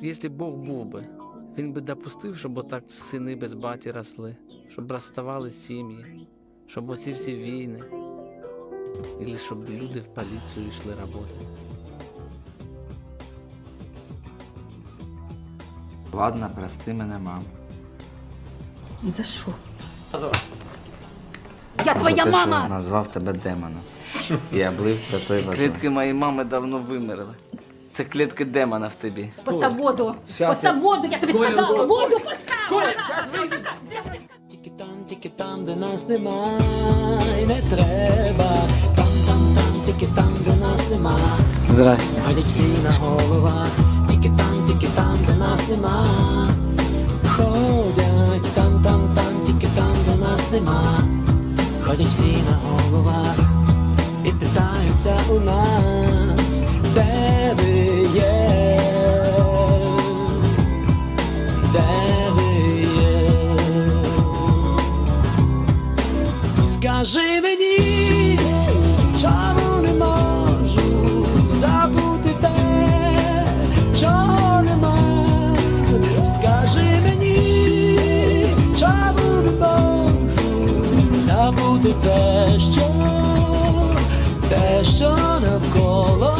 Якщо Бог був би, він би допустив, щоб отак сини без баті росли, щоб розставали сім'ї, щоб оці всі війни, і щоб люди в поліцію йшли роботи. Ладно, прости мене, мам. За що? Я За твоя те, що назвав тебе демоном. І облив святою водою. Клітки моєї мами давно вимерли. Це клітки демона в тобі. Постав воду! Постав воду, я тобі сказала! Воду постав! Тільки там, тільки там, де нас немає, не треба. Там, там, там, тільки там, де нас нема. Здрасте. Ходять всі на головах, тільки там, тільки там, де нас нема. Ходять там, там, там, тільки там, де нас нема. Ходять всі на головах і питаються у нас, Скажи мені, чому не можу забути те, чого нема. Скажи мені, чому не можу забути те, що, те, що навколо